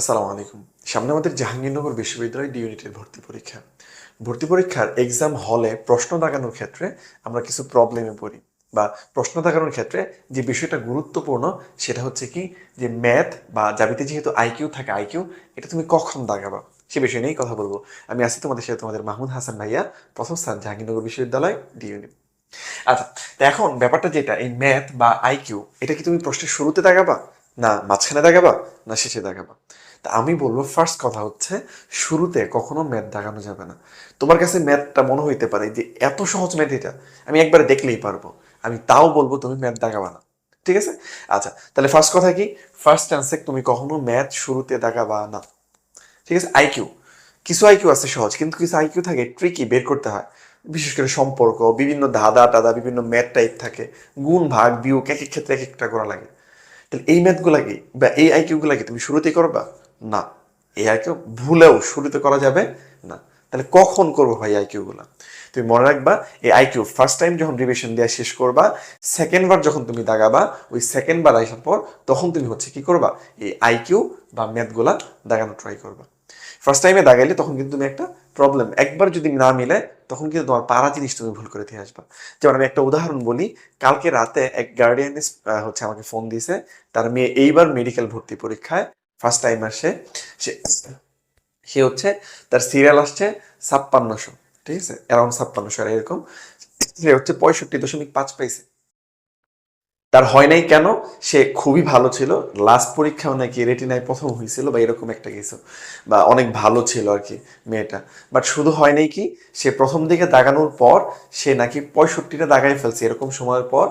আসসালামু আলাইকুম। সামনে আমাদের জাহাঙ্গীরনগর বিশ্ববিদ্যালয় ডি ইউনিটের ভর্তি পরীক্ষা। ভর্তি পরীক্ষার এক্সাম হলে প্রশ্ন দাগানোর ক্ষেত্রে আমরা কিছু প্রবলেমে পড়ি বা প্রশ্ন দাগানোর ক্ষেত্রে যে বিষয়টা গুরুত্বপূর্ণ সেটা হচ্ছে কি যে ম্যাথ বা জাবিতে যেহেতু আইকিউ থাকে আইকিউ এটা তুমি কখন দাগাবা? সে বিষয় নিয়েই কথা বলব। আমি আছি তোমাদের সাথে তোমাদের মাহমুদ হাসান ভাইয়া, প্রথম স্থান জাহাঙ্গীরনগর বিশ্ববিদ্যালয় ডি ইউনিট আচ্ছা এখন ব্যাপারটা যেটা, এই ম্যাথ বা আইকিউ এটা কি তুমি প্রশ্নের শুরুতে দাগাবা? না মাঝখানে দাগাবা না শেষে দাগাবা তা আমি বলব ফার্স্ট কথা হচ্ছে, শুরুতে কখনো ম্যাথ দাগানো যাবে না। তোমার কাছে ম্যাথটা মনে হইতে পারে যে এত সহজ ম্যাথ এটা, আমি একবারে দেখলেই পারব। আমি তাও বলব তুমি ম্যাথ দাগাবা না। ঠিক আছে? আচ্ছা তাহলে ফার্স্ট কথা কি? ফার্স্ট চান্সে তুমি কখনো ম্যাথ শুরুতে দাগাবা না। ঠিক আছে? আইকিউ কিছু আইকিউ আছে সহজ, কিন্তু কিছু আইকিউ থাকে ট্রিকি বের করতে হয়। বিশেষ করে সম্পর্ক, বিভিন্ন ধাঁধা টাদা বিভিন্ন ম্যাথ টাইপ থাকে। গুণ, ভাগ, বিয়োগ এক এক ক্ষেত্রে এক একটা করা লাগে। তাহলে এই ম্যাথগুলাকে বা এই আইকিউগুলাকে তুমি শুরুতেই করবা? না। এই আইকিউ ভুলেও শুরুতে করা যাবে না। তাহলে কখন করব ভাই আইকিউগুলা তুমি মনে রাখবা, এই আইকিউ ফার্স্ট টাইম যখন রিভিশন দেওয়া শেষ করবা সেকেন্ড বার যখন তুমি দাগাবা, ওই সেকেন্ড বার আসার পর তখন তুমি হচ্ছে কি করবা? এই আইকিউ বা ম্যাথগুলা দাগানো ট্রাই করবা। ফার্স্ট টাইমে দাগাইলে তখন কিন্তু তুমি একটা প্রবলেম একবার যদি না মিলে তখন কিন্তু তোমার পাড়া জিনিস তুমি ভুল করে দিয়ে আসবা। যেমন আমি একটা উদাহরণ বলি, কালকে রাতে এক গার্ডিয়ান হচ্ছে আমাকে ফোন দিয়েছে, তার মেয়ে এইবার মেডিকেল ভর্তি পরীক্ষায় ফার্স্ট টাইম আসে, সে সে হচ্ছে তার সিরিয়াল আসছে ছাপ্পান্নশো, ঠিক আছে? অ্যারাউন্ড ছাপ্পান্নশো, এরকম। সে হচ্ছে পঁয়ষট্টি দশমিক পাঁচ পাইছে। তার হয় নাই কেন? সে খুবই ভালো ছিল। লাস্ট পরীক্ষাও নাকি রেটিনায় প্রথম হয়েছিল বা এরকম একটা কিছু বা অনেক ভালো ছিল আর কি মেয়েটা। বাট শুধু হয় নাই কি, সে প্রথম দিকে দাগানোর পর সে নাকি পঁয়ষট্টিটা দাগায় ফেলছে। এরকম সময়ের পর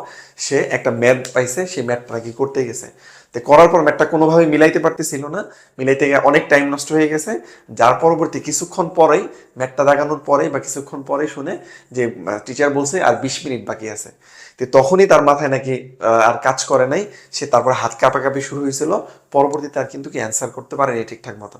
সে একটা ম্যাথ পাইছে সেই ম্যাথটা নাকি করতে গেছে। তো করার পর ম্যাথটা কোনোভাবে মিলাইতে পারতেছিল না। মিলাইতে গিয়ে অনেক টাইম নষ্ট হয়ে গেছে। যার পরবর্তী কিছুক্ষণ পরেই ম্যাথটা দাগানোর পরেই বা কিছুক্ষণ পরেই শুনে যে টিচার বলছে, আর বিশ মিনিট বাকি আছে। তো তখনই তার মাথায় নাকি আর কাজ করে নাই। সে তারপর হাত কাঁপাকাঁপি শুরু হয়েছিল। পরবর্তীতে তার কিন্তু কি অ্যান্সার করতে পারেনি ঠিকঠাক মতো।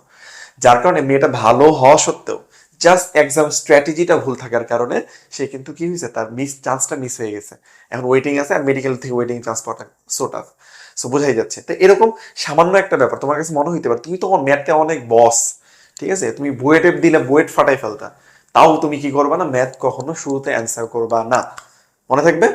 যার কারণে মেয়েটা ভালো হওয়া সত্ত্বেও জাস্ট এক্সাম স্ট্র্যাটেজিটা ভুল থাকার কারণে সে কিন্তু কি হয়েছে, তার মিস চান্সটা মিস হয়ে গেছে। এখন ওয়েটিং আছে আর মেডিকেল থেকে ওয়েটিং চান্স পাওয়াটা সো টাফ সো বোঝাই যাচ্ছে। তো এরকম সামান্য একটা ব্যাপার, তোমার কাছে মনে হইতে পারে, তুমি তোমার ম্যাথে অনেক বস ঠিক আছে? তুমি বুয়েটে দিলে বুয়েট ফাটাই ফেলতা। তাও তুমি কি করবা না ম্যাথ কখনো শুরুতে অ্যান্সার করবা না। মনে থাকবে?